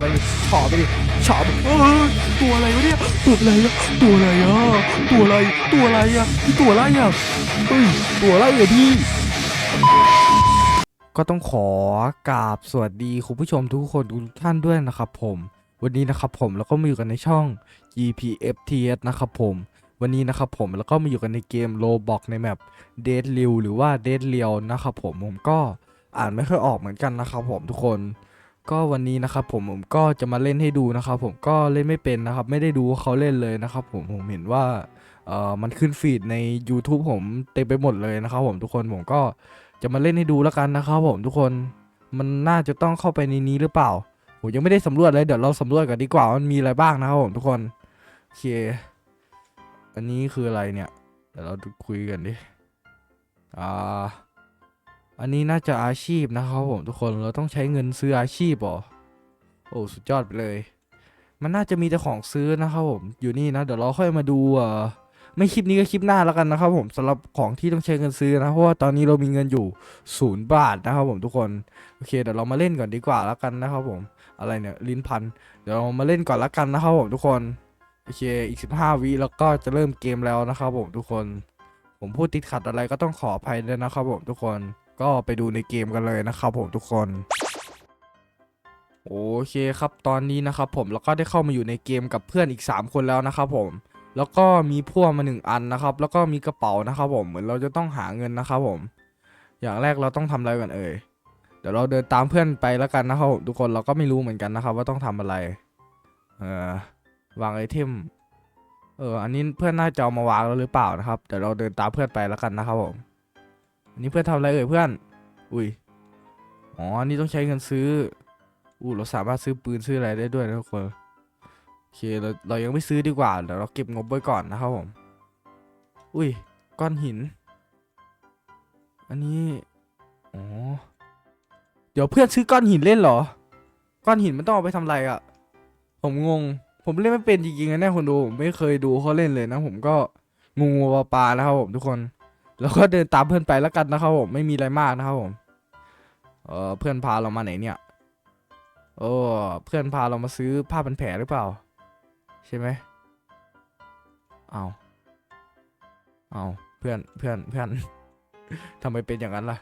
ไปดิเฉาะไปดิฉาะไปเอ้ตัวอะไรวะเนี่ย ตัวอะไรอะตัวอะไรอะตัวอะไร ตัวอะไรอะนี่ตัวอะไรอะเฮ้ย ตัวอะไรอะพี่ ก็ต้องขอกราบสวัสดีคุณผู้ชมทุกคนทุกท่านด้วยนะครับผม วันนี้นะครับผมแล้วก็มาอยู่กันในช่อง GPFTS นะครับผม วันนี้นะครับผมแล้วก็มาอยู่กันในเกม Roblox ในแมป Dead r e a l หรือว่า Dead r e a l นะครับผมผมก็อ่านไม่ค่อยออกเหมือนกันนะครับผมทุกคน ก็วันนี้นะครับผมผมก็จะมาเล่นให้ดูนะครับผมก็เล่นไม่เป็นนะครับ ไม่ได้ดูเขาเล่นเลยนะครับ ผมผมเห็นว่าเอ่อมันขึ้นฟีดใน YouTube ผมเต็มไปหมดเลยนะครับ ผมทุกคนผมก็จะมาเล่นให้ดูแล้วกันนะครับผมทุกคนมันน่าจะต้องเข้าไปในนี้หรือเปล่าผมยังไม่ได้สำรวจเลยเดี๋ยวเราสำรวจกันดีกว่าว่ามันมีอะไรบ้างนะครับผมทุกคนโอเคอันนี้คืออะไรเนี่ยเดี๋ยวเราคุยกันดิอ่า อันนี้น่าจะอาชีพนะครับผมทุกคนเราต้องใช้เงินซื้ออาชีพหรอโอ้สุดยอดไปเลย มันน่าจะมีแต่ของซื้อนะครับผมอยู่นี่นะเดี๋ยวเราค่อยมาดูเอ่อไม่คลิปนี้ก็คลิปหน้าแล้วกันนะครับผมสำหรับของที่ต้องใช้เงินซื้อนะเพราะว่าตอนนี้เรามีเงินอยู่ศูนย์บาทนะครับผมทุกคนโอเคเดี๋ยวเรามาเล่นก่อนดีกว่าแล้วกันนะครับผมอะไรเนี่ยลิ้นพันเดี๋ยวเรามาเล่นก่อนแล้วกันนะครับผมทุกคนโอเคอีก 15วิแล้วก็จะเริ่มเกมแล้วนะครับผมทุกคน ผมพูดติดขัดอะไรก็ต้องขออภัยด้วยนะครับผมทุกคน ก็ไปดูในเกมกันเลยนะครับผมทุกคนโอเคครับตอนนี้นะครับผมแล้วก็ได้เข้ามาอยู่ในเกมกับเพื่อนอีก 3 คนแล้วนะครับผม แล้วก็มีพ่วกมาหนึ่งอันนะครับ แล้วก็มีกระเป๋านะครับผมเหมือนเราจะต้องหาเงินนะครับผม อย่างแรกเราต้องทำอะไรก่อนเอ่ยเดี๋ยวเราเดินตามเพื่อนไปแล้วกันนะครับผมทุกคนเราก็ไม่รู้เหมือนกันนะครับ ว่าต้องทำอะไร เออวางไอเทมเอออันนี้เพื่อนน่าจะเอามาวางแล้วหรือเปล่านะครับเดี๋ยวเราเดินตามเพื่อนไปแล้วกันนะครับผม อันนี้เพื่อนทำอะไรเอ่ยเพื่อน อุ้ย อ๋อนนี้ต้องใช้เงินซื้อ อู้เราสามารถซื้อปืนซื้ออะไรได้ด้วยนะทุกคนโอเคเราเรายังไม่ซื้อดีกว่าเดี๋ยวเราเก็บงบไว้ก่อนนะครับผม อุ้ย ก้อนหิน อันนี้ อ๋อ เดี๋ยวเพื่อนซื้อก้อนหินเล่นเหรอ ก้อนหินมันต้องเอาไปทำอะไรอะผมงง ผมเล่นไม่เป็นจริงๆนะเนี่ยคนดู ผมไม่เคยดูเขาเล่นเลยนะ ผมก็งงปลาปลานะครับผมทุกคน แล้วก็เดินตามเพื่อนไปแล้วกันนะครับผมไม่มีอะไรมากนะครับผม เออเพื่อนพาเรามาไหนเนี่ยโอ้เพื่อนพาเรามาซื้อผ้าพันแผลหรือเปล่า ใช่ไหมเอาเอาเพื่อนเพื่อนเพื่อนทำไมเป็นอย่างนั้นล่ะ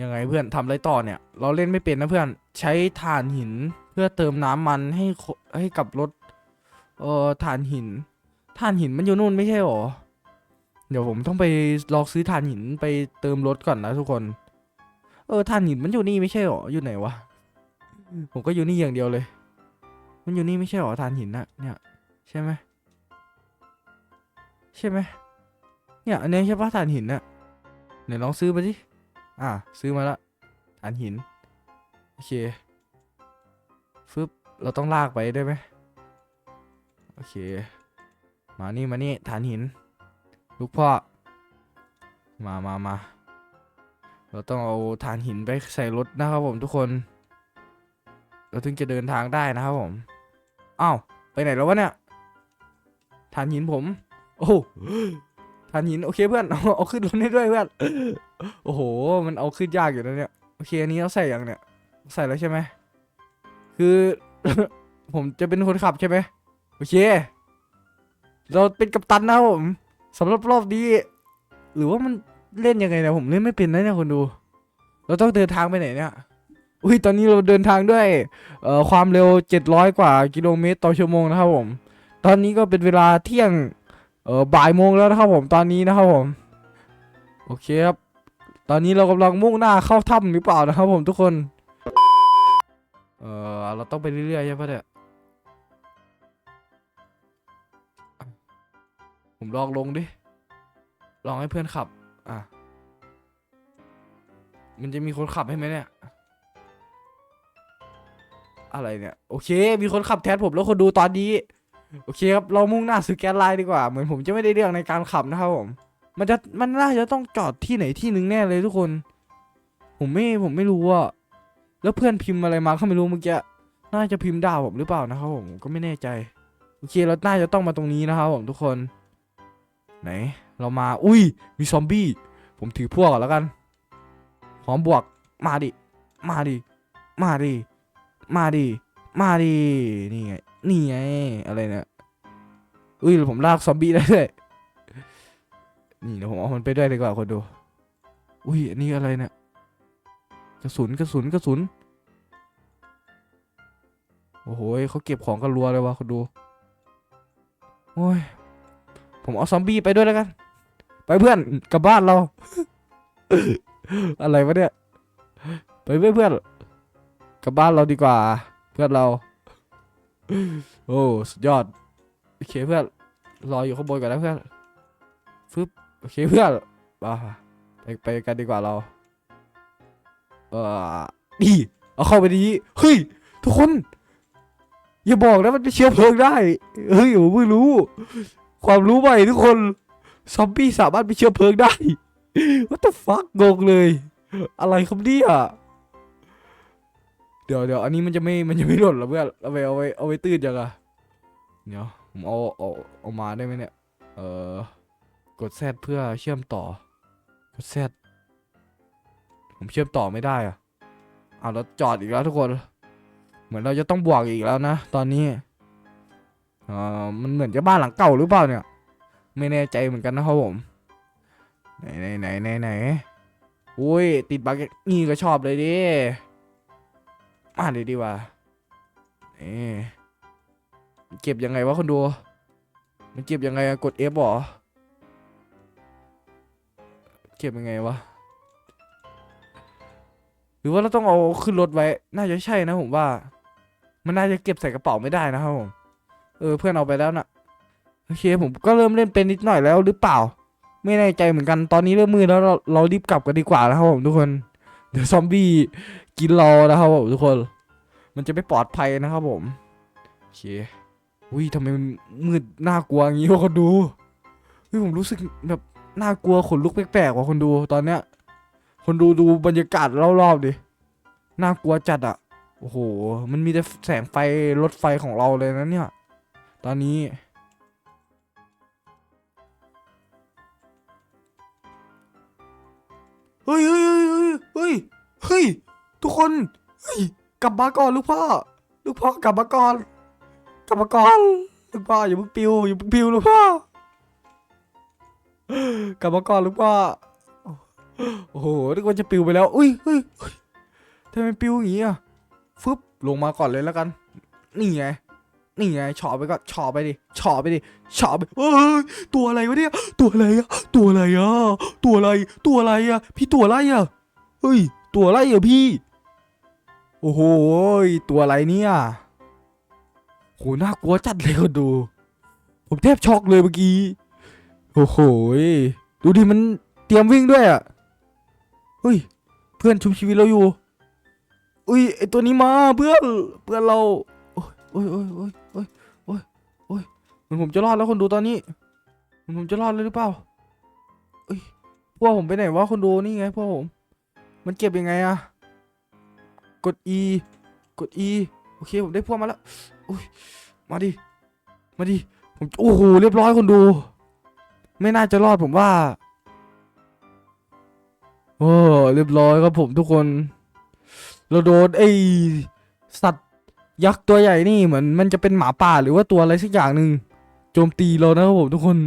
ยังไงเพื่อนทำอะไรต่อเนี่ย เราเล่นไม่เป็นนะเพื่อนใช้ถ่านหินเพื่อเติมน้ำมันให้ให้กับรถเอ่อถ่านหินถ่านหินมันอยู่นู่นไม่ใช่หรอ เดี๋ยวผมต้องไปลองซื้อถ่านหินไปเติมรถก่อนนะทุกคน เออถ่านหินมันอยู่นี่ไม่ใช่หรอ อยู่ไหนวะ ผมก็อยู่นี่อย่างเดียวเลย มันอยู่นี่ไม่ใช่หรอถ่านหินนะเนี่ย ใช่ไหมใช่ไหมเนี่ยอันนี้ใช่ปะถ่านหินน่ะไหนลองซื้อมาดิ อะซื้อมาละฐานหิน โอเค ฟึบ เราต้องลากไปได้ไหม โอเค มานี่มานี่ฐานหิน ลูกพ่อ มามามาเราต้องเอาฐานหินไปใส่รถนะครับผมทุกคน เราถึงจะเดินทางได้นะครับผมอ้าวไปไหนแล้ววะเนี่ยฐานหินผม โอ้ฐานหินโอเคเพื่อนเอาเอาขึ้นรถให้ด้วยเพื่อนโอ้โห มันเอาขึ้นยากอยู่นะเนี่ยโอเคอันนี้เราใส่ยังเนี่ย ใส่แล้วใช่ไหมคือ ผมจะเป็นคนขับใช่ไหมโอเค เราเป็นกัปตันนะผม สำหรับรอบนี้หรือว่ามันเล่นยังไงเนี่ยผมเล่นไม่เป็นนะเนี่ยคนดู เราต้องเดินทางไปไหนเนี่ย อุ้ยตอนนี้เราเดินทางด้วยเอ่อความเร็ว 700 กว่ากิโลเมตรต่อชั่วโมงนะครับผม ตอนนี้ก็เป็นเวลาเที่ยงเอ่อบ่ายโมงแล้วนะครับผมตอนนี้นะครับผม โอเคครับ ตอนนี้เรากำลังมุ่งหน้าเข้าถ้ำหรือเปล่านะครับผมทุกคน เออเราต้องไปเรื่อยๆใช่ปะเนี่ย ผมลองลงดิ ลองให้เพื่อนขับ อะ มันจะมีคนขับให้ไหมเนี่ย อะไรเนี่ย โอเค มีคนขับแทนผมแล้วคนดูตอนนี้ โอเคครับ เรามุ่งหน้าสู่แกนไลน์ดีกว่า เหมือนผมจะไม่ได้เรื่องในการขับนะครับผม มันจะ มันน่าจะต้องจอดที่ไหนที่หนึ่งแน่เลยทุกคน ผมไม่ ผมไม่รู้อะแล้วเพื่อนพิมพ์อะไรมาเขาไม่รู้เมื่อกี้ น่าจะพิมพ์ด่าผมหรือเปล่านะครับผม ก็ไม่แน่ใจ โอเค เราน่าจะต้องมาตรงนี้นะครับผมทุกคน ไหน เรามา อุ้ย มีซอมบี้ ผมถือพวกก่อนแล้วกัน พร้อมบวก มาดิ มาดิ มาดิ มาดิ มาดิ นี่ไง นี่ไง อะไรเนี่ย อุ้ย ผมลากซอมบี้ได้ด้วยนี่เดี๋ยวผมเอามันไปด้วยดีกว่าคนดู อุ้ย อันนี้อะไรเนี่ย กระสุน กระสุน กระสุน โอ้โหเขาเก็บของกันรัวเลยวะคนดู โอ้ย ผมเอาซอมบี้ไปด้วยแล้วกัน ไปเพื่อนกลับบ้านเรา อะไรวะเนี่ย ไปเพื่อนเพื่อนกลับบ้านเราดีกว่า เพื่อนเรา โอ้สุดยอดโอเคเพื่อนรออยู่ข้างบนก่อนนะเพื่อนฟึบโอเคเพื่อนไปไปกันดีกว่าเรา เออดีเอาเข้าไปดีเฮ้ยทุกคน อย่าบอกนะมันเป็นเชื้อเพลิงได้ เฮ้ยผมเพิ่งรู้ ความรู้ใหม่ทุกคน ซอมบี้สามารถเป็นเชื้อเพลิงได้ What the fuck งงเลย อะไรครับเนี่ยเดี๋ยวเดี๋ยวอันนี้มันจะไม่ มันจะไม่หล่นหรอเพื่อน เอาไปเอาไว้เอาไว้ตื้นจังอะเดี๋ยวผมเอาเอาเอามาได้ไหมเนี่ย เออกดแซดเพื่อเชื่อมต่อ กดแซดผมเชื่อมต่อไม่ได้อะเอาแล้วจอดอีกแล้วทุกคน เหมือนเราจะต้องบวกอีกแล้วนะ ตอนนี้ ออมันเหมือนจะบ้านหลังเก่าหรือเปล่าเนี่ย ไม่แน่ใจเหมือนกันนะครับผมไหนไหนไหนไหนไหนอุ้ยติดบักนี่ก็ชอบเลยดิมาเลยดีกว่าเอ๊ะเก็บยังไงวะคนดู มันเก็บยังไงกด F หรอเก็บยังไงวะหรือว่าเราต้องเอาขึ้นรถไว้ น่าจะใช่นะผมว่า มันน่าจะเก็บใส่กระเป๋าไม่ได้นะครับผม เออเพื่อนเอาไปแล้วน่ะโอเคผมก็เริ่มเล่นเป็นนิดหน่อยแล้วหรือเปล่า ไม่แน่ใจเหมือนกันตอนนี้เริ่มมืดแล้วเราเรารีบกลับกันดีกว่านะครับผมทุกคนเดี๋ยวซอมบี้กินเรานะครับผมทุกคน มันจะไม่ปลอดภัยนะครับผมโอเคอุ้ยทำไมมันมืดน่ากลัวอย่างนี้วะคนดูเฮ้ยผมรู้สึกแบบน่ากลัวขนลุกแปลกๆว่ะคนดูตอนเนี้ย คนดูดูบรรยากาศรอบๆดิน่ากลัวจัดอะโอ้โห มันมีแต่แสงไฟรถไฟของเราเลยนะเนี่ย ตอนนี้ เฮ้ยเฮ้ยเฮ้ยเฮ้ยเฮ้ย ทุกคน เฮ้ย กลับมาก่อนลูกพ่อ ลูกพ่อกลับมาก่อน กลับมาก่อน ลูกพ่ออย่าเพิ่งปิวอย่าเพิ่งปิวลูกพ่อ กลับมาก่อนลูกพ่อ โอ้โหนึกว่าจะปิวไปแล้ว อุ้ยเฮ้ยเฮ้ยทำไมปิวอย่างงี้อะฟึบลงมาก่อนเลยแล้วกัน นี่ไง นี่ไงฉาะไปก็ฉาะไปดิฉาะไปดิฉาะไปเอ้ยตัวอะไรวะเนี่ยตัวอะไรอะตัวอะไรอะตัวอะไรตัวอะไรอะพี่ตัวอะไรอะเฮ้ย ตัวอะไรอะพี่ โอ้โหตัวอะไรเนี่ยโหน่ากลัวจัดเลยคนดู ผมแทบช็อกเลยเมื่อกี้โอ้โหดูดิมันเตรียมวิ่งด้วยอะเฮ้ย เพื่อนชุบชีวิตเราอยู่อุ้ยไอตัวนี้มาเพื่อนเพื่อนเรา โอ้ยโอ้ยโอ้ยโอ้ยโอ้ยโอ้ยเหมือนผมจะรอดแล้วคนดูตอนนี้เหมือนผมจะรอดเลยหรือเปล่าเอ้ยพวกผมไปไหนวะคนดูนี่ไงพวกผม มันเก็บยังไงอะกด E กด E โอเคผมได้พวกมาแล้วอุ้ยมาดิมาดิผมโอ้โหเรียบร้อยคนดู ไม่น่าจะรอดผมว่าโอ้เรียบร้อยครับผมทุกคน เราโดนไอสัตว์ ยักษ์ตัวใหญ่นี่เหมือนมันจะเป็นหมาป่าหรือว่าตัวอะไรสักอย่างหนึ่งโจมตีเรานะครับผมทุกคน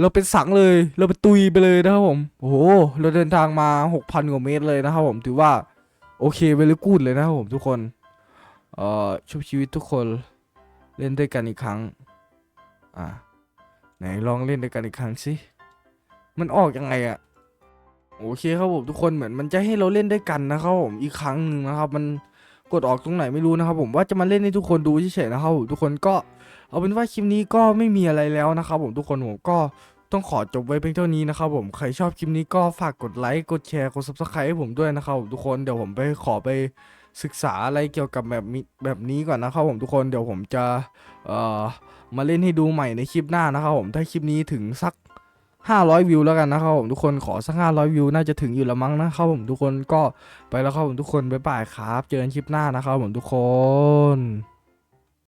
เราเป็นสังเลย เราเป็นตุยไปเลยนะครับผม โอ้โห เราเดินทางมาหกพันกว่าเมตรเลยนะครับผม ถือว่าโอเคเวลกูดเลยนะครับผมทุกคน เอ่อชุบชีวิตทุกคนเล่นด้วยกันอีกครั้ง อ่าไหนลองเล่นด้วยกันอีกครั้งสิ มันออกยังไงอะ โอเคครับผมทุกคนเหมือนมันจะให้เราเล่นด้วยกันนะครับผมอีกครั้งหนึ่งนะครับ มันกดออกตรงไหนไม่รู้นะครับ ผมว่าจะมาเล่นให้ทุกคนดูเฉยๆนะครับผมทุกคนก็เอาเป็นว่าคลิปนี้ก็ไม่มีอะไรแล้วนะครับ ผมทุกคนผมก็ต้องขอจบไว้เพียงเท่านี้นะครับผมใครชอบคลิปนี้ก็ฝากกดไลค์กดแชร์กด subscribe ให้ผมด้วยนะครับผมทุกคนเดี๋ยวผมไปขอไปศึกษาอะไรเกี่ยวกับแบบแบบนี้ก่อนนะครับผมทุกคนเดี๋ยวผมจะเอ่อมาเล่นให้ดูใหม่ในคลิปหน้านะครับผมถ้าคลิปนี้ถึงสัก 500 วิวแล้วกันนะครับผมทุกคนขอสัก 500 วิว น่าจะถึงอยู่ละมั้งนะครับผมทุกคนก็ไปแล้วครับผมทุกคนบ๊ายบายครับ เจอกันคลิปหน้านะครับผมทุกคน